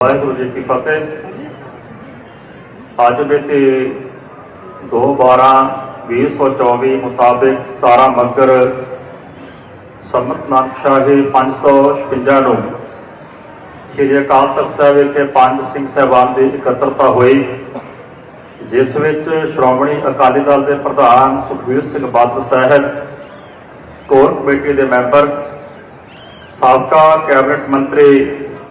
ਵਾਹਿਗੁਰੂ ਜੀ ਕੀ ਫਤਿਹ। ਅੱਜ ਬੀਤੇ 2/12/2024 ਮੁਤਾਬਕ 17 ਮੱਗਰ ਸੰਮਤ ਨਾਨਕਸ਼ਾਹੀ 556 ਨੂੰ ਸ਼੍ਰੀ ਅਕਾਲ ਤਖਤ ਸਾਹਿਬ ਵਿਖੇ ਪੰਜ ਸਿੰਘ ਸਾਹਿਬਾਨ ਦੀ ਇਕੱਤਰਤਾ ਹੋਈ, ਜਿਸ ਵਿੱਚ ਸ਼੍ਰੋਮਣੀ ਅਕਾਲੀ ਦਲ ਦੇ ਪ੍ਰਧਾਨ ਸੁਖਬੀਰ ਸਿੰਘ ਬਾਦਲ ਸਾਹਿਬ, ਕੋਰ ਕਮੇਟੀ ਦੇ ਮੈਂਬਰ, ਸਾਬਕਾ ਕੈਬਨਿਟ ਮੰਤਰੀ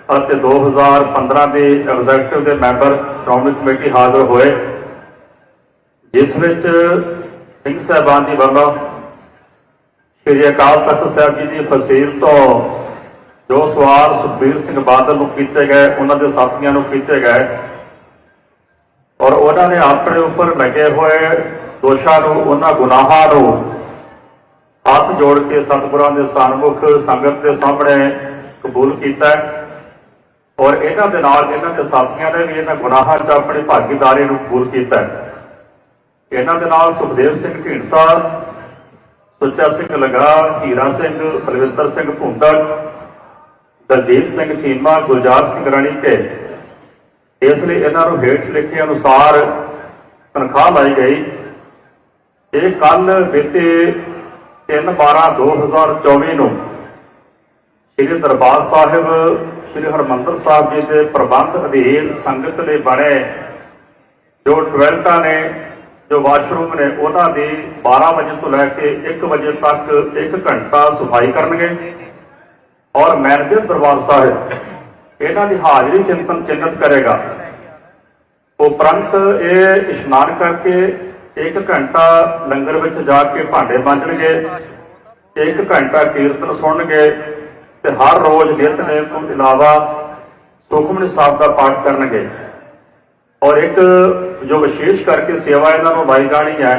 ਅਤੇ 2015 ਦੇ ਐਗਜ਼ੈਕਟਿਵ ਦੇ ਮੈਂਬਰ ਸ਼੍ਰੋਮਣੀ ਕਮੇਟੀ ਹਾਜ਼ਰ ਹੋਏ ਜਿਸ ਵਿੱਚ ਸਿੰਘ ਸਾਹਿਬਾਨ ਦੀ ਵੱਲੋਂ ਸ਼੍ਰੀ ਅਕਾਲ ਤਖਤ ਸਾਹਿਬ ਜੀ ਦੀ ਫਸੀਲ ਤੋਂ ਜੋ ਸਵਾਲ ਸੁਖਬੀਰ ਸਿੰਘ ਬਾਦਲ ਨੂੰ ਕੀਤੇ ਗਏ, ਉਹਨਾਂ ਦੇ ਸਾਥੀਆਂ ਨੂੰ ਕੀਤੇ ਗਏ ਔਰ ਉਹਨਾਂ ਨੇ ਆਪਣੇ ਉੱਪਰ ਲੱਗੇ ਹੋਏ ਦੋਸ਼ਾਂ ਨੂੰ, ਉਹਨਾਂ ਗੁਨਾਹਾਂ ਨੂੰ ਹੱਥ ਜੋੜ ਕੇ ਸਤਿਗੁਰਾਂ ਦੇ ਸਨਮੁਖ ਸੰਗਤ ਦੇ ਸਾਹਮਣੇ ਕਬੂਲ ਕੀਤਾ ਹੈ। ਔਰ ਇਹਨਾਂ ਦੇ ਨਾਲ ਇਹਨਾਂ ਦੇ ਸਾਥੀਆਂ ਨੇ ਵੀ ਇਹਨਾਂ ਗੁਨਾਹਾਂ 'ਚ ਆਪਣੀ ਭਾਗੀਦਾਰੀ ਨੂੰ ਕਬੂਲ ਕੀਤਾ ਇਹਨਾਂ ਦੇ ਨਾਲ ਸੁਖਦੇਵ ਸਿੰਘ ਢੀਂਡਸਾ, ਸੁੱਚਾ ਸਿੰਘ ਲਗਾ ਹੀਰਾ ਸਿੰਘ, ਬਲਵਿੰਦਰ ਸਿੰਘ ਭੁੰਦੜ, ਦਲਜੀਤ ਸਿੰਘ ਚੀਮਾ, ਗੁਲਜ਼ਾਰ ਸਿੰਘ ਰਾਣੀ ਰਣੀਕੇ ਇਸ ਲਈ ਇਹਨਾਂ ਨੂੰ ਹੇਠ ਲਿਖੇ ਅਨੁਸਾਰ ਤਨਖਾਹ ਲਾਈ ਗਈ। ਇਹ ਕੱਲ ਬੀਤੇ 3/12/2024 ਨੂੰ ਸ੍ਰੀ ਦਰਬਾਰ ਸਾਹਿਬ ਸ੍ਰੀ ਹਰਮੰਦਰ ਸਾਹਿਬ ਜੀ ਦੇ ਪ੍ਰਬੰਧ ਅਧੀਨ ਸੰਗਤ ਦੇ ਬਣੇ ਜੋ ਟਾਇਲਟਾਂ ਨੇ, ਜੋ ਵਾਸ਼ਰੂਮ ਨੇ, ਉਹਨਾਂ ਦੀ 12 ਵਜੇ ਤੋਂ ਲੈ ਕੇ 1 ਵਜੇ ਤੱਕ 1 ਘੰਟਾ ਸਫ਼ਾਈ ਕਰਨਗੇ। ਔਰ ਮੈਨੇਜਰ ਦਰਬਾਰ ਸਾਹਿਬ, ਇਹਨਾਂ ਦੀ ਹਾਜ਼ਰੀ ਚਿੰਤਨ ਚਿੰਨਤ ਕਰੇਗਾ। ਉਪਰੰਤ ਇਹ ਇਸ਼ਨਾਨ ਕਰਕੇ 1 ਘੰਟਾ ਲੰਗਰ ਵਿੱਚ ਜਾ ਕੇ ਭਾਂਡੇ ਮਾਂਜਣਗੇ 1 ਘੰਟਾ ਕੀਰਤਨ ਸੁਣਨਗੇ ਤੇ ਹਰ ਰੋਜ਼ ਨਿਤਨੇਮ ਤੋਂ ਇਲਾਵਾ ਸੁਖਮਨੀ ਸਾਹਿਬ ਦਾ ਪਾਠ ਕਰਨਗੇ। ਔਰ ਇੱਕ ਜੋ ਵਿਸ਼ੇਸ਼ ਕਰਕੇ ਸੇਵਾ ਇਹਨਾਂ ਨੂੰ ਲਾਈ ਜਾਣੀ ਹੈ,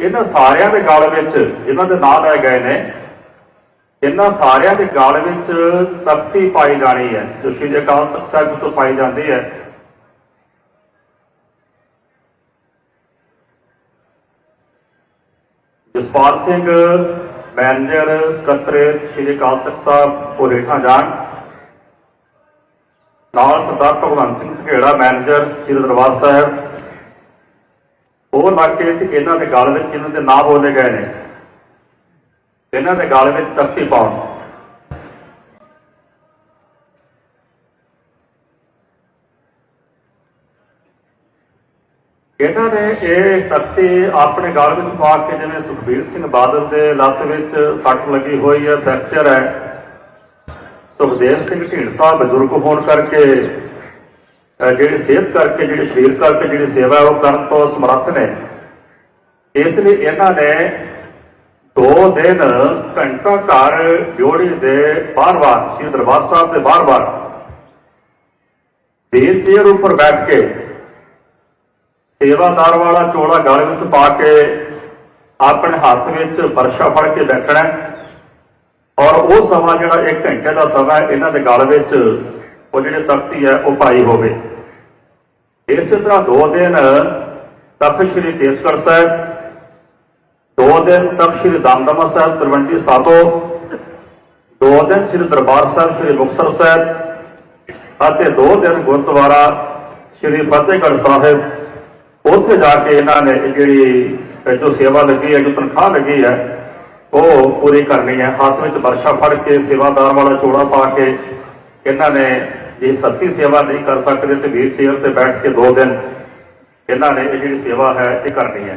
ਇਹਨਾਂ ਸਾਰਿਆਂ ਦੇ ਗਲ ਵਿੱਚ ਇਹਨਾਂ ਦੇ ਨਾਂ ਲੈ ਗਏ ਨੇ, ਇਹਨਾਂ ਸਾਰਿਆਂ ਦੇ ਗਲ ਵਿੱਚ ਤਖਤੀ ਪਾਈ ਜਾਣੀ ਹੈ, ਜੋ ਸ਼੍ਰੀ ਅਕਾਲ ਤਖਤ ਸਾਹਿਬ ਤੋਂ ਪਾਈ ਜਾਂਦੀ ਹੈ। ਜਸਪਾਲ ਸਿੰਘ ਮੈਨੇਜਰ ਸਕੱਤਰੇਤ ਸ਼੍ਰੀ ਅਕਾਲ ਤਖਤ ਸਾਹਿਬ ਉਹ ਹੇਠਾਂ ਜਾਣ। ਨਾਲ ਸਰਦਾਰ ਭਗਵੰਤ ਸਿੰਘ ਘੇੜਾ ਮੈਨੇਜਰ ਸ਼੍ਰੀ ਦਰਬਾਰ ਸਾਹਿਬ। ਉਹ ਇਲਾਕੇ ਤੇ ਇਹਨਾਂ ਦੇ ਗਲ ਵਿੱਚ ਇਹਨਾਂ ਦੇ ਨਾਂ ਬੋਲੇ ਗਏ ਨੇ, ਇਹਨਾਂ ਦੇ ਗਲ ਵਿੱਚ ਤਖਤੀ ਪਾਉਣ। ਇਹਨਾਂ ਨੇ ਇਹ ਧਰਤੀ ਆਪਣੇ ਗਲ ਵਿੱਚ ਪਾ ਕੇ ਜਿਵੇਂ ਸੁਖਬੀਰ ਸਿੰਘ ਬਾਦਲ ਦੇ ਲੱਤ ਵਿੱਚ ਸੱਟ ਲੱਗੀ ਹੋਈ ਹੈ, ਫ੍ਰੈਕਚਰ ਹੈ। ਸੁਖਦੇਵ ਸਿੰਘ ਢੀਂਡਸਾ ਬਜ਼ੁਰਗ ਹੋਣ ਕਰਕੇ, ਅਹ ਜਿਹੜੀ ਸਿਹਤ ਕਰਕੇ, ਜਿਹੜੀ ਸਰੀਰ ਕਰਕੇ ਜਿਹੜੀ ਸੇਵਾ ਹੈ ਉਹ ਕਰਨ ਤੋਂ ਸਮਰੱਥ ਨੇ। ਇਸ ਲਈ ਇਹਨਾਂ ਨੇ ਦੋ ਦਿਨ ਘੰਟਾ ਘਰ ਜੋੜੀ ਦੇ ਬਾਰ-ਬਾਰ ਸ੍ਰੀ ਦਰਬਾਰ ਸਾਹਿਬ ਦੇ ਬਾਰ-ਬਾਰ ਵੀਲ ਚੇਅਰ ਉੱਪਰ ਬੈਠ ਕੇ ਸੇਵਾਦਾਰ ਵਾਲਾ ਚੋਲਾ ਗਲ ਵਿੱਚ ਪਾ ਕੇ ਆਪਣੇ ਹੱਥ ਵਿੱਚ ਵਰਸ਼ਾ ਫੜ ਕੇ ਬੈਠਣਾ ਔਰ ਉਹ ਸਮਾਂ ਜਿਹੜਾ 1 ਘੰਟੇ ਦਾ ਸਮਾਂ ਇਹਨਾਂ ਦੇ ਗਲ ਵਿੱਚ ਉਹ ਜਿਹੜੇ ਤਖਤੀ ਹੈ, ਉਹ ਪਾਈ ਹੋਵੇ। ਇਸੇ ਤਰ੍ਹਾਂ ਦੋ ਦਿਨ ਤਖਤ ਸ੍ਰੀ ਕੇਸਗੜ੍ਹ ਸਾਹਿਬ, ਦੋ ਦਿਨ ਤਖਤ ਸ੍ਰੀ ਦਮਦਮਾ ਸਾਹਿਬ, ਤਲਵੰਡੀ ਸਾਬੋ, ਦੋ ਦਿਨ ਸ੍ਰੀ ਦਰਬਾਰ ਸਾਹਿਬ, ਸ੍ਰੀ ਮੁਕਤਸਰ ਸਾਹਿਬ, ਅਤੇ ਦੋ ਦਿਨ ਗੁਰਦੁਆਰਾ ਸ੍ਰੀ ਫਤਿਹਗੜ੍ਹ ਸਾਹਿਬ। ਉੱਥੇ ਜਾ ਕੇ ਇਹਨਾਂ ਨੇ ਇਹ ਜਿਹੜੀ ਜੋ ਸੇਵਾ ਲੱਗੀ ਹੈ, ਜੋ ਤਨਖਾਹ ਲੱਗੀ ਹੈ, ਉਹ ਪੂਰੀ ਕਰਨੀ ਹੈ। ਹੱਥ ਵਿੱਚ ਵਰਸ਼ਾ ਫੜ ਕੇ, ਸੇਵਾਦਾਰ ਵਾਲਾ ਚੋੜਾ ਪਾ ਕੇ ਇਹਨਾਂ ਨੇ ਜੇ ਸੱਤੀ ਸੇਵਾ ਨਹੀਂ ਕਰ ਸਕਦੇ ਤੇ ਵੀਰ ਚੇਅਰ ਤੇ ਬੈਠ ਕੇ ਦੋ ਦਿਨ ਇਹਨਾਂ ਨੇ ਇਹ ਜਿਹੜੀ ਸੇਵਾ ਹੈ, ਇਹ ਕਰਨੀ ਹੈ।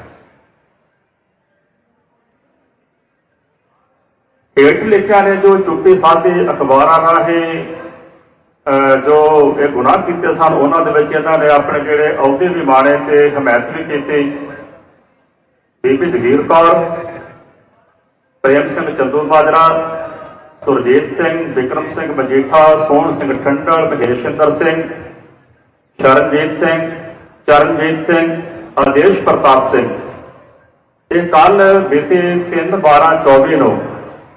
ਹੇਠ ਲਿਖਿਆ ਨੇ ਜੋ ਚੁੱਪੀ ਸਾਧੀ ਅਖਬਾਰਾਂ ਰਾਹੀਂ ਅਹ, ਜੋ ਇਹ ਗੁਨਾਹ ਕੀਤੇ ਸਨ ਉਹਨਾਂ ਦੇ ਵਿੱਚ ਇਹਨਾਂ ਨੇ ਆਪਣੇ ਜਿਹੜੇ ਅਹੁਦੇ ਵੀ ਮਾਣੇ ਤੇ ਹਮਾਇਤ ਵੀ ਕੀਤੀ। ਬੀਬੀ ਜਗੀਰ ਕੌਰ ਪ੍ਰੇਮ ਸਿੰਘ ਚੰਦੂ ਮਾਜਰਾ ਸੁਰਜੀਤ ਸਿੰਘ ਵਿਕਰਮ ਸਿੰਘ ਮਜੀਠਾ ਸੋਹਣ ਸਿੰਘ ਠੰਡਲ ਮਹੇਸ਼ਿੰਦਰ ਸਿੰਘ ਸ਼ਰਨਜੀਤ ਸਿੰਘ ਚਰਨਜੀਤ ਸਿੰਘ ਆਦੇਸ਼ ਪ੍ਰਤਾਪ ਸਿੰਘ। ਇਹ ਕੱਲ ਬੀਤੇ 3 12 24 ਨੂੰ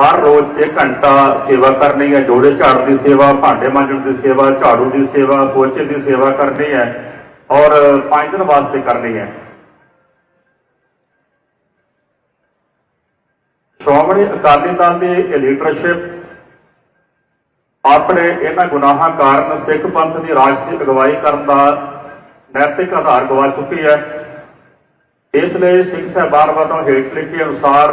ਹਰ ਰੋਜ਼ 1 ਘੰਟਾ ਸੇਵਾ ਕਰਨੀ ਹੈ। ਜੋੜੇ ਝਾੜ ਦੀ ਸੇਵਾ, ਭਾਂਡੇ ਮਾਂਜਣ ਦੀ ਸੇਵਾ, ਝਾੜੂ ਦੀ ਸੇਵਾ, ਪੋਚੇ ਦੀ ਸੇਵਾ ਕਰਨੀ ਹੈ ਔਰ 5 ਦਿਨ ਵਾਸਤੇ ਕਰਨੀ ਹੈ। ਸ਼੍ਰੋਮਣੀ ਅਕਾਲੀ ਦਲ ਦੀ ਇਹ ਲੀਡਰਸ਼ਿਪ ਆਪਣੇ ਇਹਨਾਂ ਗੁਨਾਹਾਂ ਕਾਰਨ ਸਿੱਖ ਪੰਥ ਦੀ ਰਾਜਸੀ ਅਗਵਾਈ ਕਰਨ ਦਾ ਨੈਤਿਕ ਆਧਾਰ ਗਵਾ ਚੁੱਕੀ ਹੈ। ਇਸ ਲਈ ਸਿੰਘ ਸਾਹਿਬਾਨ ਵੱਲੋਂ ਹੇਠ ਲਿਖੇ ਅਨੁਸਾਰ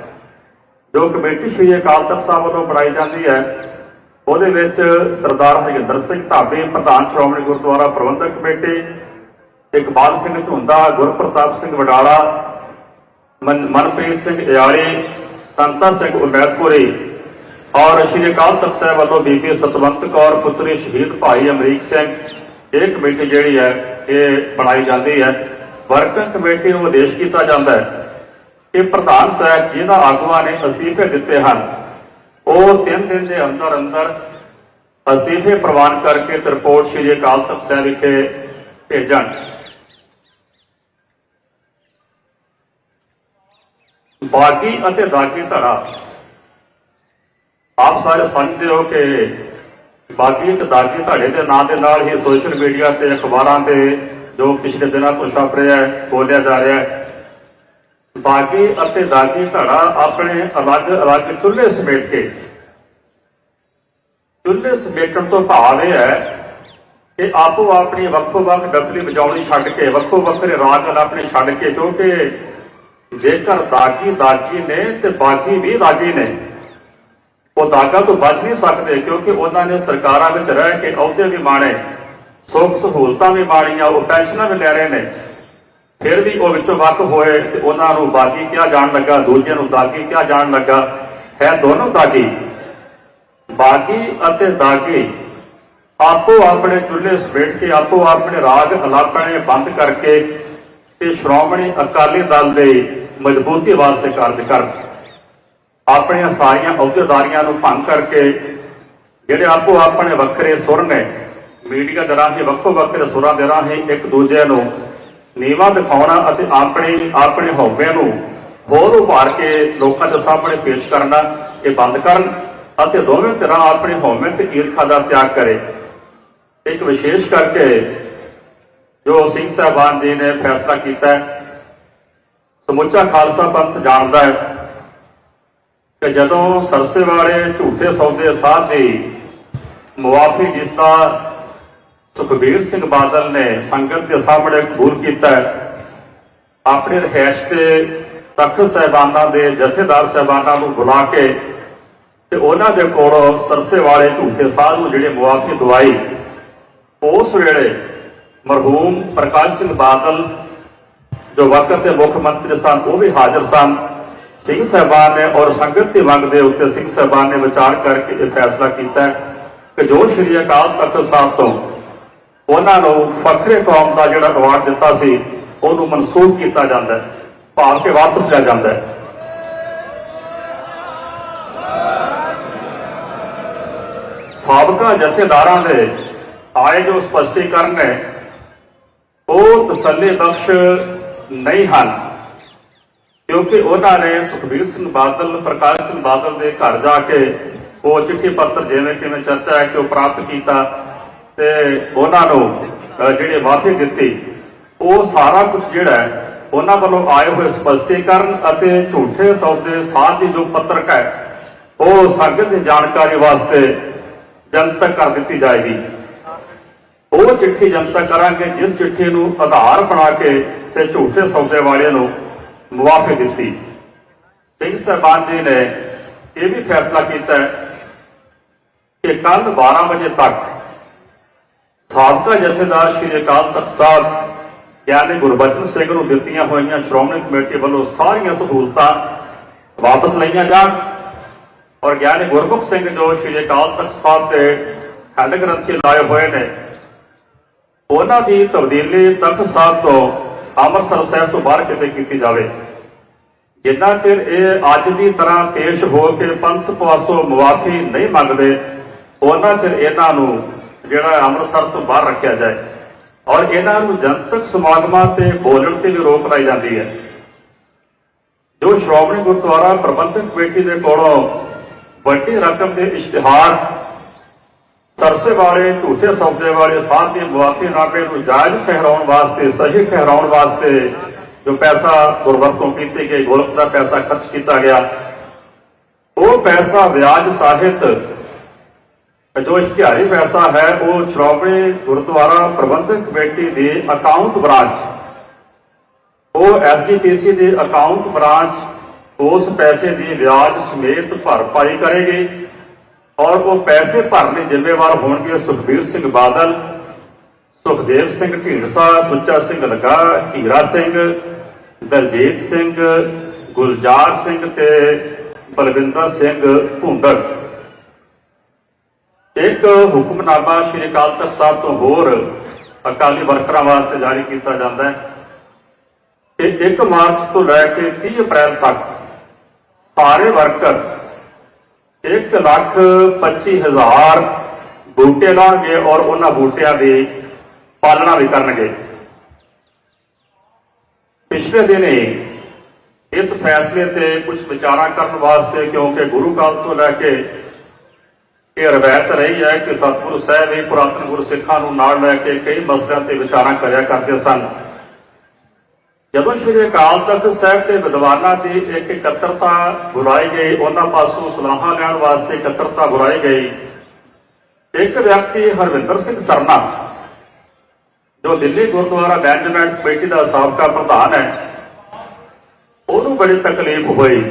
ਜੋ ਕਮੇਟੀ ਸ਼੍ਰੀ ਅਕਾਲ ਤਖਤ ਸਾਹਿਬ ਵੱਲੋਂ ਬਣਾਈ ਜਾਂਦੀ ਹੈ, ਉਹਦੇ ਵਿੱਚ ਸਰਦਾਰ ਹਰਜਿੰਦਰ ਸਿੰਘ ਢਾਬੇ ਪ੍ਰਧਾਨ ਸ਼੍ਰੋਮਣੀ ਗੁਰਦੁਆਰਾ ਪ੍ਰਬੰਧਕ ਕਮੇਟੀ, ਇਕਬਾਲ ਸਿੰਘ ਝੁੰਦਾ, ਗੁਰਪ੍ਰਤਾਪ ਸਿੰਘ ਵਡਾਲਾ ਮਨਪ੍ਰੀਤ ਸਿੰਘ ਇਆਲੀ ਸੰਤਾ ਸਿੰਘ ਉਮੈਦਪੁਰੀ ਔਰ ਸ਼੍ਰੀ ਅਕਾਲ ਤਖਤ ਸਾਹਿਬ ਵੱਲੋਂ ਬੀਬੀ ਸਤਵੰਤ ਕੌਰ, ਪੁੱਤਰੀ ਸ਼ਹੀਦ ਭਾਈ ਅਮਰੀਕ ਸਿੰਘ, ਇਹ ਕਮੇਟੀ ਜਿਹੜੀ ਹੈ, ਇਹ ਬਣਾਈ ਜਾਂਦੀ ਹੈ। ਵਰਕਿੰਗ ਕਮੇਟੀ ਨੂੰ ਆਦੇਸ਼ ਕੀਤਾ ਜਾਂਦਾ ਹੈ ਕਿ ਪ੍ਰਧਾਨ ਸਾਹਿਬ ਜਿਹਨਾਂ ਆਗੂਆਂ ਨੇ ਅਸਤੀਫੇ ਦਿੱਤੇ ਹਨ। ਉਹ ਤਿੰਨ ਦਿਨ ਦੇ ਅੰਦਰ ਅੰਦਰ ਅਸਤੀਫੇ ਪ੍ਰਵਾਨ ਕਰਕੇ ਤੇ ਰਿਪੋਰਟ ਸ਼੍ਰੀ ਅਕਾਲ ਤਖਤ ਸਾਹਿਬ ਵਿਖੇ ਭੇਜਣ। ਬਾਗੀ ਅਤੇ ਦਾਗੀ ਧੜਾ। ਆਪ ਸਾਰੇ ਸਮਝਦੇ ਹੋ ਕਿ ਬਾਗੀ ਤੇ ਦਾਗੀ ਧੜੇ ਦੇ ਨਾਂ ਦੇ ਨਾਲ ਹੀ ਸੋਸ਼ਲ ਮੀਡੀਆ ਤੇ ਅਖਬਾਰਾਂ ਤੇ ਜੋ ਪਿਛਲੇ ਦਿਨਾਂ ਤੋਂ ਛਪ ਰਿਹਾ ਹੈ, ਬੋਲਿਆ ਜਾ ਰਿਹਾ ਹੈ ਬਾਗੀ ਅਤੇ ਦਾਗੀ ਧੜਾ ਆਪਣੇ ਅਲੱਗ-ਅਲੱਗ ਚੁੱਲ੍ਹੇ ਸਮੇਟ ਕੇ। ਚੁੱਲ੍ਹੇ ਸਮੇਟਣ ਤੋਂ ਭਾਵ ਇਹ ਹੈ ਕਿ ਆਪੋ ਆਪਣੀ ਵੱਖੋ-ਵੱਖ ਡੱਬਲੀ ਵਜਾਉਣੀ ਛੱਡ ਕੇ, ਵੱਖੋ ਵੱਖਰੇ ਰਾਗ ਆਪਣੇ ਛੱਡ ਕੇ, ਕਿਉਂਕਿ ਜੇਕਰ ਦਾਗੀ ਦਾਗੀ ਨੇ ਤੇ ਬਾਗੀ ਵੀ ਦਾਗੀ ਨੇ, ਉਹ ਦਾਗਾ ਤੋਂ ਬਚ ਨਹੀਂ ਸਕਦੇ, ਕਿਉਂਕਿ ਉਹਨਾਂ ਨੇ ਸਰਕਾਰਾਂ ਵਿੱਚ ਰਹਿ ਕੇ ਅਹੁਦੇ ਵੀ ਮਾਣੇ ਸੁੱਖ ਸਹੂਲਤਾਂ ਵੀ ਮਾਣੀਆਂ ਉਹ ਪੈਨਸ਼ਨਾਂ ਵੀ ਲੈ ਰਹੇ ਨੇ। ਫਿਰ ਵੀ ਉਹ ਵਿੱਚੋਂ ਵੱਖ ਹੋਏ ਤੇ ਉਹਨਾਂ ਨੂੰ ਬਾਗੀ ਕਿਹਾ ਜਾਣ ਲੱਗਾ, ਦੂਜਿਆਂ ਨੂੰ ਦਾਗੀ ਕਿਹਾ ਜਾਣ ਲੱਗਾ। ਹੈ ਦੋਨੋਂ ਦਾਗੀ। ਬਾਗੀ ਅਤੇ ਦਾਗੀ ਆਪੋ ਆਪਣੇ ਚੁੱਲ੍ਹੇ ਸਮੇਟ ਕੇ, ਆਪੋ ਆਪਣੇ ਰਾਗ ਅਲਾਪਣੇ ਬੰਦ ਕਰਕੇ ਤੇ ਸ਼੍ਰੋਮਣੀ ਅਕਾਲੀ ਦਲ ਦੇ ਮਜ਼ਬੂਤੀ ਵਾਸਤੇ ਕਾਰਜ ਕਰਨ। ਆਪਣੀਆਂ ਸਾਰੀਆਂ ਅਹੁਦੇਦਾਰੀਆਂ ਨੂੰ ਭੰਗ ਕਰਕੇ ਜਿਹੜੇ ਆਪੋ ਆਪਣੇ ਵੱਖਰੇ ਸੁਰ ਨੇ, ਮੀਡੀਆ ਦੇ ਰਾਹੀਂ ਵੱਖੋ ਵੱਖਰੇ ਸੁਰਾਂ ਦੇ ਰਾਹੀਂ ਇੱਕ ਦੂਜੇ ਨੂੰ ਨੀਵਾ ਦਿਖਾਉਣਾ ਅਤੇ ਆਪਣੇ ਆਪਣੇ ਹਉਮੈ ਨੂੰ ਹੋਰ ਉਭਾਰ ਕੇ ਲੋਕਾਂ ਦੇ ਸਾਹਮਣੇ ਪੇਸ਼ ਕਰਨਾ, ਇਹ ਬੰਦ ਕਰਨ ਅਤੇ ਦੋਵੇਂ ਤਰ੍ਹਾਂ ਆਪਣੇ ਹਉਮੈ ਤੇ ਈਰਖਾ ਦਾ ਤਿਆਗ ਕਰੇ। ਇੱਕ ਵਿਸ਼ੇਸ਼ ਕਰਕੇ ਜੋ ਸਿੰਘ ਸਾਹਿਬਾਨ ਜੀ ਨੇ ਫੈਸਲਾ ਕੀਤਾ ਸਮੁੱਚਾ ਖਾਲਸਾ ਪੰਥ ਜਾਣਦਾ ਹੈ ਕਿ ਜਦੋਂ ਸਰਸੇ ਵਾਲੇ ਝੂਠੇ ਸੌਦੇ ਸਾਧ ਦੀ ਮੁਆਫੀ ਜਿਸ ਦਾ ਸੁਖਬੀਰ ਸਿੰਘ ਬਾਦਲ ਨੇ ਸੰਗਤ ਦੇ ਸਾਹਮਣੇ ਕਬੂਲ ਕੀਤਾ ਆਪਣੇ ਰਹਿਸ਼ ਤੇ ਤਖਤ ਸਾਹਿਬਾਨਾਂ ਦੇ ਜਥੇਦਾਰ ਸਾਹਿਬਾਨਾਂ ਨੂੰ ਬੁਲਾ ਕੇ ਤੇ ਉਹਨਾਂ ਦੇ ਕੋਲੋਂ ਸਰਸੇ ਵਾਲੇ ਝੂਠੇ ਸਾਧ ਨੂੰ ਜਿਹੜੇ ਮੁਆਫੀ ਦਵਾਈ, ਉਸ ਵੇਲੇ ਮਰਹੂਮ ਪ੍ਰਕਾਸ਼ ਸਿੰਘ ਬਾਦਲ ਜੋ ਵਕਤ ਦੇ ਮੁੱਖ ਮੰਤਰੀ ਸਨ, ਉਹ ਵੀ ਹਾਜ਼ਰ ਸਨ। ਸਿੰਘ ਸਾਹਿਬਾਨ ਨੇ ਔਰ ਸੰਗਤ ਦੀ ਮੰਗ ਦੇ ਉੱਤੇ ਸਿੰਘ ਸਾਹਿਬਾਨ ਨੇ ਵਿਚਾਰ ਕਰਕੇ ਇਹ ਫੈਸਲਾ ਕੀਤਾ ਕਿ ਜੋ ਸ਼੍ਰੀ ਅਕਾਲ ਤਖਤ ਸਾਹਿਬ ਤੋਂ ਉਹਨਾਂ ਨੂੰ ਫਖਰੇ ਕੌਮ ਦਾ ਜਿਹੜਾ ਅਵਾਰਡ ਦਿੱਤਾ ਸੀ, ਉਹਨੂੰ ਮਨਸੂਖ ਕੀਤਾ ਜਾਂਦਾ ਹੈ, ਭਾਵ ਕਿ ਵਾਪਸ ਲਿਆ ਜਾਂਦਾ ਹੈ। ਸਾਬਕਾ ਜਥੇਦਾਰਾਂ ਦੇ ਆਏ ਜੋ ਸਪਸ਼ਟੀਕਰਨ ਨੇ, ਉਹ ਤਸੱਲੀ ਬਖਸ਼ ਨਹੀਂ ਹਨ, ਕਿਉਂਕਿ ਉਹਨਾਂ ਨੇ ਸੁਖਬੀਰ ਸਿੰਘ ਬਾਦਲ, ਪ੍ਰਕਾਸ਼ ਸਿੰਘ ਬਾਦਲ ਦੇ ਘਰ ਜਾ ਕੇ ਉਹ ਚਿੱਠੀ ਪੱਤਰ ਜਿਵੇਂ ਕਿਵੇਂ ਚਰਚਾ ਹੈ ਕਿ ਉਹ ਪ੍ਰਾਪਤ ਕੀਤਾ ਤੇ ਉਹਨਾਂ ਨੂੰ ਅਹ, ਜਿਹੜੇ ਵਾਅਦੇ ਦਿੱਤੇ ਉਹ ਸਾਰਾ ਕੁਝ ਜਿਹੜਾ ਹੈ ਉਹਨਾਂ ਵੱਲੋਂ ਆਏ ਹੋਏ ਸਪਸ਼ਟੀਕਰਨ ਅਤੇ ਝੂਠੇ ਸੌਦੇ ਸਾਧ ਦੀ ਜੋ ਪੱਤਰਕ ਹੈ ਉਹ ਸੰਗਤ ਦੀ ਜਾਣਕਾਰੀ ਵਾਸਤੇ ਜਨਤਕ ਕਰ ਦਿੱਤੀ ਜਾਏਗੀ। ਉਹ ਚਿੱਠੀ ਜਨਤਕ ਕਰਾਂਗੇ ਜਿਸ ਚਿੱਠੀ ਨੂੰ ਆਧਾਰ ਬਣਾ ਕੇ ਤੇ ਝੂਠੇ ਸੌਦੇ ਵਾਲਿਆਂ ਨੂੰ ਮੁਆਫੀ ਦਿੱਤੀ। ਸਿੰਘ ਸਾਹਿਬਾਨ ਜੀ ਨੇ ਇਹ ਵੀ ਫੈਸਲਾ ਕੀਤਾ ਕਿ ਕੱਲ 12 ਵਜੇ ਤੱਕ ਸਾਬਕਾ ਜਥੇਦਾਰ ਸ਼੍ਰੀ ਅਕਾਲ ਤਖਤ ਸਾਹਿਬ ਗਿਆਨੀ ਗੁਰਬਚਨ ਸਿੰਘ ਨੂੰ ਦਿੱਤੀਆਂ ਹੋਈਆਂ ਸ਼੍ਰੋਮਣੀ ਕਮੇਟੀ ਵੱਲੋਂ ਸਾਰੀਆਂ ਸਹੂਲਤਾਂ ਵਾਪਸ ਲਈਆਂ ਜਾਣ ਔਰ ਗਿਆਨੀ ਗੁਰਮੁਖ ਸਿੰਘ ਜੋ ਸ਼੍ਰੀ ਅਕਾਲ ਤਖਤ ਸਾਹਿਬ ਤੇ ਖੰਡ ਗ੍ਰੰਥੀ ਲਾਏ ਹੋਏ ਨੇ, ਉਹਨਾਂ ਦੀ ਤਬਦੀਲੀ ਤਖਤ ਸਾਹਿਬ ਤੋਂ ਅੰਮ੍ਰਿਤਸਰ ਸਾਹਿਬ ਤੋਂ ਬਾਹਰ ਕਿਤੇ ਕੀਤੀ ਜਾਵੇ। ਜਿੰਨਾ ਚਿਰ ਇਹ ਅੱਜ ਦੀ ਤਰ੍ਹਾਂ ਪੇਸ਼ ਹੋ ਕੇ ਪੰਥ ਪਾਸੋਂ ਮੁਆਫੀ ਨਹੀਂ ਮੰਗਦੇ, ਉਹਨਾਂ ਚਿਰ ਇਹਨਾਂ ਨੂੰ ਜਿਹੜਾ ਅੰਮ੍ਰਿਤਸਰ ਤੋਂ ਬਾਹਰ ਰੱਖਿਆ ਜਾਏ। ਔਰ ਇਹਨਾਂ ਨੂੰ ਜਨਤਕ ਸਮਾਗਮਾਂ ਤੇ ਬੋਲਣ ਤੇ ਵੀ ਰੋਕ ਲਾਈ ਜਾਂਦੀ ਹੈ। ਜੋ ਸ਼੍ਰੋਮਣੀ ਗੁਰਦੁਆਰਾ ਪ੍ਰਬੰਧਕ ਕਮੇਟੀ ਦੇ ਕੋਲੋਂ ਵੱਡੀ ਰਕਮ ਦੇ ਇਸ਼ਤਿਹਾਰ, ਸਰਸੇ ਵਾਲੇ, ਝੂਠੇ ਸੌਦੇ ਵਾਲੇ, ਸਾਧ ਦੀ ਮੁਆਫੀ ਨਾਮੇ ਨੂੰ ਜਾਇਜ਼ ਠਹਿਰਾਉਣ ਵਾਸਤੇ, ਸਹੀ ਠਹਿਰਾਉਣ ਵਾਸਤੇ ਜੋ ਪੈਸਾ ਗੁਰਵਰਤੋਂ ਕੀਤੀ ਗਈ, ਗੋਲਕ ਦਾ ਪੈਸਾ ਖਰਚ ਕੀਤਾ ਗਿਆ। ਉਹ ਪੈਸਾ ਵਿਆਜ ਸਾਹਿਤ ਜੋ ਇਸ਼ਤਿਹਾਰੀ ਪੈਸਾ ਹੈ, ਉਹ ਸ਼੍ਰੋਮਣੀ ਗੁਰਦੁਆਰਾ ਪ੍ਰਬੰਧਕ ਕਮੇਟੀ ਦੇ ਅਕਾਊਂਟ ਬ੍ਰਾਂਚ ਉਹ ਐਸਜੀਪੀਸੀ ਦੇ ਅਕਾਊਂਟ ਬ੍ਰਾਂਚ ਉਸ ਪੈਸੇ ਦੀ ਵਿਆਜ ਸਮੇਤ ਭਰਪਾਈ ਕਰੇਗੀ ਔਰ ਉਹ ਪੈਸੇ ਭਰਨ ਦੇ ਜ਼ਿੰਮੇਵਾਰ ਹੋਣਗੇ ਸੁਖਬੀਰ ਸਿੰਘ ਬਾਦਲ, ਸੁਖਦੇਵ ਸਿੰਘ ਢੀਂਡਸਾ, ਸੁੱਚਾ ਸਿੰਘ ਲਗਾ, ਹੀਰਾ ਸਿੰਘ, ਦਲਜੀਤ ਸਿੰਘ, ਗੁਲਜ਼ਾਰ ਸਿੰਘ ਤੇ ਬਲਵਿੰਦਰ ਸਿੰਘ ਭੁੰਦੜ ਇੱਕ ਹੁਕਮਨਾਮਾ ਸ਼੍ਰੀ ਅਕਾਲ ਤਖਤ ਸਾਹਿਬ ਤੋਂ ਹੋਰ ਅਕਾਲੀ ਵਰਕਰਾਂ ਵਾਸਤੇ ਜਾਰੀ ਕੀਤਾ ਜਾਂਦਾ ਹੈ ਕਿ 1 ਮਾਰਚ ਤੋਂ ਲੈ ਕੇ 30 ਅਪ੍ਰੈਲ ਤੱਕ ਸਾਰੇ ਵਰਕਰ 1 ਲੱਖ 25 ਹਜ਼ਾਰ ਬੂਟੇ ਲਾਉਣਗੇ ਔਰ ਉਹਨਾਂ ਬੂਟਿਆਂ ਦੀ ਪਾਲਣਾ ਵੀ ਕਰਨਗੇ। ਪਿਛਲੇ ਦਿਨੇ ਇਸ ਫੈਸਲੇ ਤੇ ਕੁਝ ਵਿਚਾਰਾਂ ਕਰਨ ਵਾਸਤੇ ਕਿਉਂਕਿ ਗੁਰੂ ਕਾਲ ਤੋਂ ਲੈ ਕੇ ਇਹ ਰਵਾਇਤ ਰਹੀ ਹੈ ਕਿ ਸਤਿਗੁਰੂ ਸਾਹਿਬ ਇਹ ਪੁਰਾਤਨ ਗੁਰਸਿੱਖਾਂ ਨੂੰ ਨਾਲ ਲੈ ਕੇ ਕਈ ਮਸਲਿਆਂ ਤੇ ਵਿਚਾਰਾਂ ਕਰਿਆ ਕਰਦੇ ਸਨ। ਜਦੋਂ ਸ਼੍ਰੀ ਅਕਾਲ ਤਖਤ ਸਾਹਿਬ ਤੇ ਵਿਦਵਾਨਾਂ ਦੀ ਇੱਕ ਇਕੱਤਰਤਾ ਬੁਲਾਈ ਗਈ, ਉਹਨਾਂ ਪਾਸੋਂ ਸਲਾਹਾਂ ਲੈਣ ਵਾਸਤੇ ਇਕੱਤਰਤਾ ਬੁਲਾਈ ਗਈ। ਇੱਕ ਵਿਅਕਤੀ ਹਰਵਿੰਦਰ ਸਿੰਘ ਸਰਨਾ ਜੋ ਦਿੱਲੀ ਗੁਰਦੁਆਰਾ ਮੈਨੇਜਮੈਂਟ ਕਮੇਟੀ ਦਾ ਸਾਬਕਾ ਪ੍ਰਧਾਨ ਹੈ, ਉਹਨੂੰ ਬੜੀ ਤਕਲੀਫ ਹੋਈ।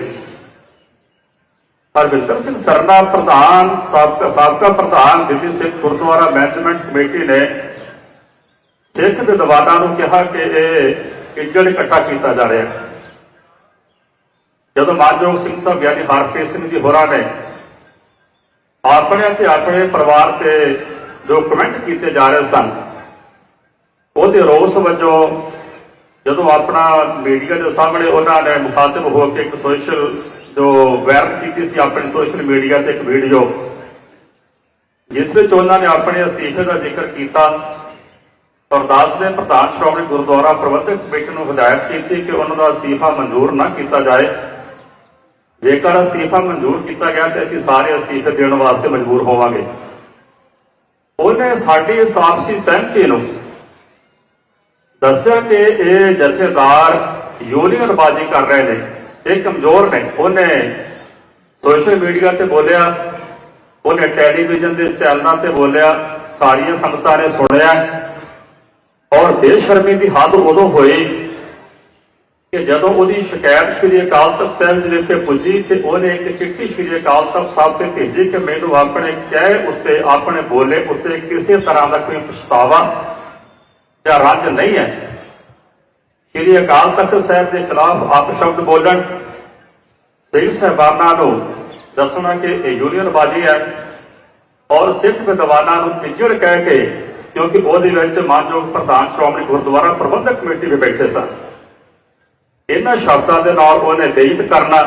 ਹਰਵਿੰਦਰ ਸਿੰਘ। ਸਰਨਾ ਪ੍ਰਧਾਨ, ਸਾਬਕਾ ਸਾਬਕਾ ਪ੍ਰਧਾਨ ਦਿੱਲੀ ਸਿੱਖ ਗੁਰਦੁਆਰਾ ਮੈਨੇਜਮੈਂਟ ਕਮੇਟੀ ਨੇ ਸਿੱਖ ਵਿਦਵਾਨਾਂ ਨੂੰ ਕਿਹਾ ਕਿ ਇਹ ਇੱਜੜ ਇਕੱਠਾ ਕੀਤਾ ਜਾ ਰਿਹਾ ਹੈ। ਜਦੋਂ ਮਾਨਯੋਗ ਸਿੰਘ ਸਾਹਿਬ ਗਿਆਨੀ ਹਰਪ੍ਰੀਤ ਸਿੰਘ ਜੀ ਹੋਰਾਂ ਨੇ ਆਪਣੇ ਤੇ ਆਪਣੇ ਪਰਿਵਾਰ ਤੇ ਜੋ ਕਮੈਂਟ ਕੀਤੇ ਜਾ ਰਹੇ ਸਨ, ਉਹਦੇ ਰੋਸ ਵਜੋਂ ਜਦੋਂ ਆਪਣਾ ਮੀਡੀਆ ਦੇ ਸਾਹਮਣੇ ਉਹਨਾਂ ਨੇ ਮੁਖਾਤਬ ਹੋ ਕੇ ਇੱਕ ਸੋਸ਼ਲ ਜੋ ਵਾਇਰਲ ਕੀਤੀ ਸੀ ਆਪਣੇ ਸੋਸ਼ਲ ਮੀਡੀਆ ਤੇ ਇੱਕ ਵੀਡੀਓ ਜਿਸ ਵਿੱਚ ਉਹਨਾਂ ਨੇ ਆਪਣੇ ਅਸਤੀਫੇ ਦਾ ਜ਼ਿਕਰ ਕੀਤਾ। ਅਰਦਾਸ ਨੇ ਪ੍ਰਧਾਨ ਸ਼੍ਰੋਮਣੀ ਗੁਰਦੁਆਰਾ ਪ੍ਰਬੰਧਕ ਕਮੇਟੀ ਨੂੰ ਹਦਾਇਤ ਕੀਤੀ ਕਿ ਉਹਨਾਂ ਦਾ ਅਸਤੀਫਾ ਮਨਜ਼ੂਰ ਨਾ ਕੀਤਾ ਜਾਏ। ਜੇਕਰ ਅਸਤੀਫਾ ਮਨਜ਼ੂਰ ਕੀਤਾ ਗਿਆ ਤੇ ਅਸੀਂ ਸਾਰੇ ਅਸਤੀਫੇ ਦੇਣ ਵਾਸਤੇ ਮਜਬੂਰ ਹੋਵਾਂਗੇ। ਉਹਨੇ ਸਾਡੀ ਇਸ ਆਪਸੀ ਸਹਿਮਤੀ ਨੂੰ ਦੱਸਿਆ ਕਿ ਇਹ ਜਥੇਦਾਰ ਯੂਨੀਅਨਬਾਜ਼ੀ ਕਰ ਰਹੇ ਨੇ। ਇਹ ਕਮਜ਼ੋਰ ਨੇ। ਉਹਨੇ ਸੋਸ਼ਲ ਮੀਡੀਆ ਤੇ ਬੋਲਿਆ, ਉਹਨੇ ਟੈਲੀਵਿਜ਼ਨ ਦੇ ਚੈਨਲਾਂ ਤੇ ਬੋਲਿਆ, ਸਾਰੀਆਂ ਸੰਗਤਾਂ ਨੇ ਸੁਣਿਆ। ਔਰ ਬੇਸ਼ਰਮੀ ਦੀ ਹੱਦ ਉਦੋਂ ਹੋਈ ਕਿ ਜਦੋਂ ਉਹਦੀ ਸ਼ਿਕਾਇਤ ਸ਼੍ਰੀ ਅਕਾਲ ਤਖਤ ਸਾਹਿਬ ਜੀ ਵਿਖੇ ਪੁੱਜੀ ਤੇ ਉਹਨੇ ਇੱਕ ਚਿੱਠੀ ਸ਼੍ਰੀ ਅਕਾਲ ਤਖਤ ਸਾਹਿਬ ਤੇ ਭੇਜੀ ਕਿ ਮੈਨੂੰ ਆਪਣੇ ਕਹਿ ਉੱਤੇ, ਆਪਣੇ ਬੋਲੇ ਉੱਤੇ ਕਿਸੇ ਤਰ੍ਹਾਂ ਦਾ ਕੋਈ ਪਛਤਾਵਾ ਜਾਂ ਰੱਜ ਨਹੀਂ ਹੈ। ਸ਼੍ਰੀ ਅਕਾਲ ਤਖਤ ਸਾਹਿਬ ਦੇ ਖਿਲਾਫ ਅਪਸ਼ਬਦ ਬੋਲਣ। ਸਿੰਘ ਸਾਹਿਬਾਨਾਂ ਨੂੰ ਦੱਸਣਾ ਕਿ ਇਹ ਯੂਨੀਅਨਬਾਜ਼ੀ ਹੈ ਔਰ ਸਿੱਖ ਵਿਦਵਾਨਾਂ ਨੂੰ ਟਿੱਚੜ ਕਹਿ ਕੇ ਕਿਉਂਕਿ ਉਹਦੇ ਵਿੱਚ ਮਾਨਯੋਗ ਪ੍ਰਧਾਨ ਸ਼੍ਰੋਮਣੀ ਗੁਰਦੁਆਰਾ ਪ੍ਰਬੰਧਕ ਕਮੇਟੀ ਦੇ ਬੈਠੇ ਸਨ। ਇਹਨਾਂ ਸ਼ਬਦਾਂ ਦੇ ਨਾਲ ਉਹਨੇ ਬੇਇੱਜ਼ਤ ਕਰਨਾ,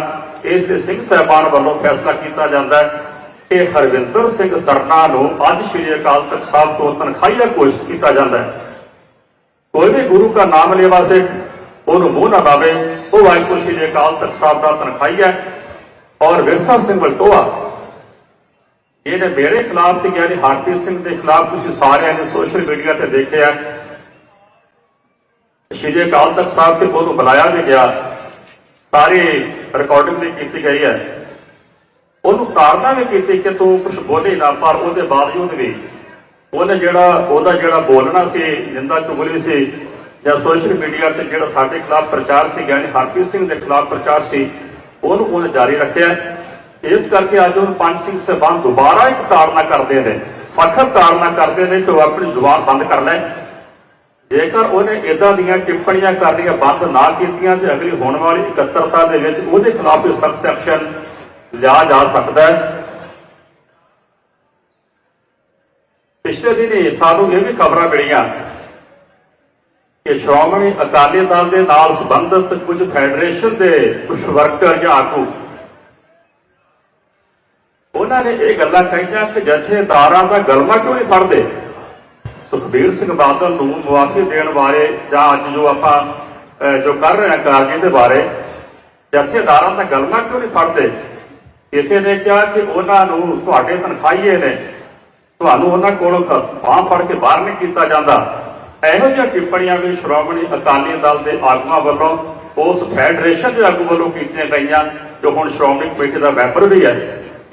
ਇਸ ਦੇ ਸਿੰਘ ਸਾਹਿਬਾਨ ਵੱਲੋਂ ਫੈਸਲਾ ਕੀਤਾ ਜਾਂਦਾ ਹੈ ਕਿ ਹਰਵਿੰਦਰ ਸਿੰਘ ਸਰਨਾ ਨੂੰ ਅੱਜ ਸ੍ਰੀ ਅਕਾਲ ਤਖਤ ਸਾਹਿਬ ਤੋਂ ਤਨਖਾਹੀਆ ਘੋਸ਼ਿਤ ਕੀਤਾ ਜਾਂਦਾ ਹੈ। ਕੋਈ ਵੀ ਗੁਰੂ ਦਾ ਨਾਮ ਲੈਵਾ ਸਿੱਖ ਉਹਨੂੰ ਮੂੰਹ ਨਾ ਲਾਵੇ। ਉਹ ਵਾਹਿਗੁਰੂ ਸ੍ਰੀ ਅਕਾਲ ਤਖਤ ਸਾਹਿਬ ਦਾ ਤਨਖਾਈ ਹੈ। ਔਰ ਵਿਰਸਾ ਸਿੰਘ ਵਲਟੋਆ, ਇਹਨੇ ਮੇਰੇ ਖਿਲਾਫ ਤੇ ਗਿਆਨੀ ਹਰਪ੍ਰੀਤ ਸਿੰਘ ਦੇ ਖਿਲਾਫ ਤੁਸੀਂ ਸਾਰਿਆਂ ਨੇ ਸੋਸ਼ਲ ਮੀਡੀਆ ਤੇ ਦੇਖਿਆ ਸ਼੍ਰੀ ਅਕਾਲ ਤਖਤ ਸਾਹਿਬ ਤੇ ਉਹਨੂੰ ਬੁਲਾਇਆ ਵੀ ਗਿਆ। ਸਾਰੀ ਰਿਕਾਰਡਿੰਗ ਵੀ ਕੀਤੀ ਗਈ ਹੈ। ਉਹਨੂੰ ਤਾਰਨਾ ਵੀ ਕੀਤੀ ਕਿ ਤੂੰ ਕੁਝ ਬੋਲੇ ਨਾ, ਪਰ ਉਹਦੇ ਬਾਵਜੂਦ ਵੀ ਉਹਨੇ ਜਿਹੜਾ, ਉਹਦਾ ਜਿਹੜਾ ਬੋਲਣਾ ਸੀ ਨਿੰਦਾ ਚੁਗਲੀ ਸੀ, ਜਾਂ ਸੋਸ਼ਲ ਮੀਡੀਆ ਤੇ ਜਿਹੜਾ ਸਾਡੇ ਖਿਲਾਫ ਪ੍ਰਚਾਰ ਸੀ ਗਿਆਨੀ ਹਰਪ੍ਰੀਤ ਸਿੰਘ ਦੇ ਖਿਲਾਫ ਪ੍ਰਚਾਰ ਸੀ, ਉਹਨੂੰ ਉਹਨੇ ਜਾਰੀ ਰੱਖਿਆ। ਇਸ ਕਰਕੇ ਅੱਜ ਉਹ ਪੰਜ ਸਿੰਘ ਸਾਹਿਬਾਨ ਦੁਬਾਰਾ ਇੱਕ ਤਾੜਨਾ ਕਰਦੇ ਨੇ, ਸਖਤ ਤਾੜਨਾ ਕਰਦੇ ਨੇ ਕਿ ਉਹ ਆਪਣੀ ਜ਼ੁਬਾਨ ਬੰਦ ਕਰ ਲੈ। ਜੇਕਰ ਉਹਨੇ ਇਦਾਂ ਦੀਆਂ ਟਿੱਪਣੀਆਂ ਕਰਨੀਆਂ ਬੰਦ ਨਾ ਕੀਤੀਆਂ, ਤੇ ਅਗਲੀ ਹੋਣ ਵਾਲੀ ਇਕੱਤਰਤਾ ਦੇ ਵਿੱਚ ਉਹਦੇ ਖਿਲਾਫ ਵੀ ਸਖਤ ਐਕਸ਼ਨ ਲਿਆ ਜਾ ਸਕਦਾ ਹੈ। ਪਿਛਲੇ ਦਿਨੀ ਸਾਨੂੰ ਇਹ ਵੀ ਖਬਰਾਂ ਮਿਲੀਆਂ ਕਿ ਸ਼੍ਰੋਮਣੀ ਅਕਾਲੀ ਦਲ ਦੇ ਨਾਲ ਸੰਬੰਧਿਤ ਕੁਝ ਫੈਡਰੇਸ਼ਨ ਦੇ ਕੁਝ ਵਰਕਰ ਜਾਂ ਆਗੂ, ਉਹਨਾਂ ਨੇ ਇਹ ਗੱਲਾਂ ਕਹੀਆਂ ਕਿ ਜਥੇਦਾਰਾਂ ਦਾ ਗਲਮਾ ਕਿਉਂ ਨਹੀਂ ਫੜਦੇ? ਸੁਖਬੀਰ ਸਿੰਘ ਬਾਦਲ ਨੂੰ ਮੁਆਫੀ ਦੇਣ ਬਾਰੇ ਜਾਂ ਅੱਜ ਜੋ ਆਪਾਂ ਜੋ ਕਰ ਰਹੇ ਹਾਂ ਕਾਰਜ ਦੇ ਬਾਰੇ ਜਥੇਦਾਰਾਂ ਦਾ ਗਲਮਾ ਕਿਉਂ ਨਹੀਂ ਫੜਦੇ? ਕਿਸੇ ਨੇ ਕਿਹਾ ਕਿ ਉਹਨਾਂ ਨੂੰ ਤੁਹਾਡੇ ਤਨਖਾਹੀਏ ਨੇ। ਤੁਹਾਨੂੰ ਉਹਨਾਂ ਕੋਲੋਂ ਬਾਹ ਫੜ ਕੇ ਬਾਹਰ ਨਹੀਂ ਕੀਤਾ ਜਾਂਦਾ। ਇਹੋ ਜਿਹੀਆਂ ਟਿੱਪਣੀਆਂ ਵੀ ਸ਼੍ਰੋਮਣੀ ਅਕਾਲੀ ਦਲ ਦੇ ਆਗੂਆਂ ਵੱਲੋਂ ਉਸ ਫੈਡਰੇਸ਼ਨ ਦੇ ਆਗੂ ਵੱਲੋਂ ਕੀਤੀਆਂ ਗਈਆਂ, ਜੋ ਹੁਣ ਸ਼੍ਰੋਮਣੀ ਕਮੇਟੀ ਦਾ ਮੈਂਬਰ ਵੀ ਹੈ।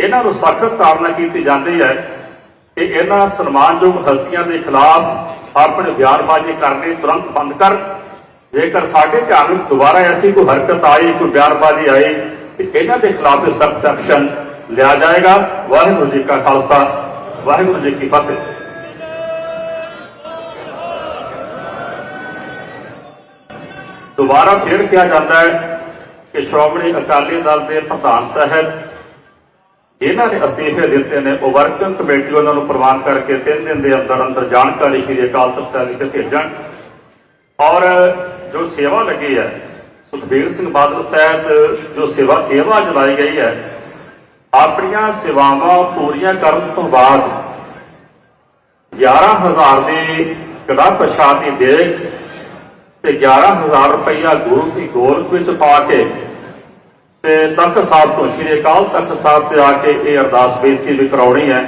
ਇਹਨਾਂ ਨੂੰ ਸਖਤ ਤਾੜਨਾ ਕੀਤੀ ਜਾਂਦੀ ਹੈ ਕਿ ਇਹਨਾਂ ਸਨਮਾਨਯੋਗ ਹਸਤੀਆਂ ਦੇ ਖਿਲਾਫ ਆਪਣੇ ਬਿਆਨਬਾਜ਼ੀ ਕਰਨੀ ਤੁਰੰਤ ਬੰਦ ਕਰ। ਜੇਕਰ ਸਾਡੇ ਧਿਆਨ ਵਿੱਚ ਦੁਬਾਰਾ ਐਸੀ ਕੋਈ ਹਰਕਤ ਆਈ, ਕੋਈ ਬਿਆਨਬਾਜ਼ੀ ਆਈ, ਤੇ ਇਹਨਾਂ ਦੇ ਖਿਲਾਫ ਸਖਤ ਐਕਸ਼ਨ ਲਿਆ ਜਾਏਗਾ। ਵਾਹਿਗੁਰੂ ਜੀ ਕਾ ਖਾਲਸਾ। ਵਾਹਿਗੁਰੂ ਜੀ ਕੀ ਫਤਿਹ। ਦੁਬਾਰਾ ਫਿਰ ਕਿਹਾ ਜਾਂਦਾ ਹੈ ਕਿ ਸ਼੍ਰੋਮਣੀ ਅਕਾਲੀ ਦਲ ਦੇ ਪ੍ਰਧਾਨ ਸਾਹਿਬ ਇਹਨਾਂ ਨੇ ਅਸਤੀਫੇ ਦਿੱਤੇ ਨੇ, ਉਹ ਵਰਕਿੰਗ ਕਮੇਟੀ ਉਹਨਾਂ ਨੂੰ ਪ੍ਰਵਾਨ ਕਰਕੇ ਤਿੰਨ ਦਿਨ ਦੇ ਅੰਦਰ ਅੰਦਰ ਜਾਣਕਾਰੀ ਸ਼੍ਰੀ ਅਕਾਲ ਤਖਤ ਸਾਹਿਬ ਵਿਖੇ ਭੇਜਣ। ਔਰ ਜੋ ਸੇਵਾ ਲੱਗੀ ਹੈ, ਸੁਖਬੀਰ ਸਿੰਘ ਬਾਦਲ ਸਾਹਿਬ, ਜੋ ਸੇਵਾ ਸੇਵਾ ਚਲਾਈ ਗਈ ਹੈ ਆਪਣੀਆਂ ਸੇਵਾਵਾਂ ਪੂਰੀਆਂ ਕਰਨ ਤੋਂ ਬਾਅਦ 11000 ਦੀ ਕੜਾ ਪ੍ਰਸ਼ਾਦ ਦੀ ਦੇਗ ਤੇ 11000 ਰੁਪਈਆ ਗੁਰੂ ਦੀ ਗੋਲਕ ਵਿੱਚ ਪਾ ਕੇ ਤੇ ਤਖਤ ਸਾਹਿਬ ਤੋਂ ਸ਼੍ਰੀ ਅਕਾਲ ਤਖਤ ਸਾਹਿਬ ਤੇ ਆ ਕੇ ਇਹ ਅਰਦਾਸ ਬੇਨਤੀ ਵੀ ਕਰਾਉਣੀ ਹੈ।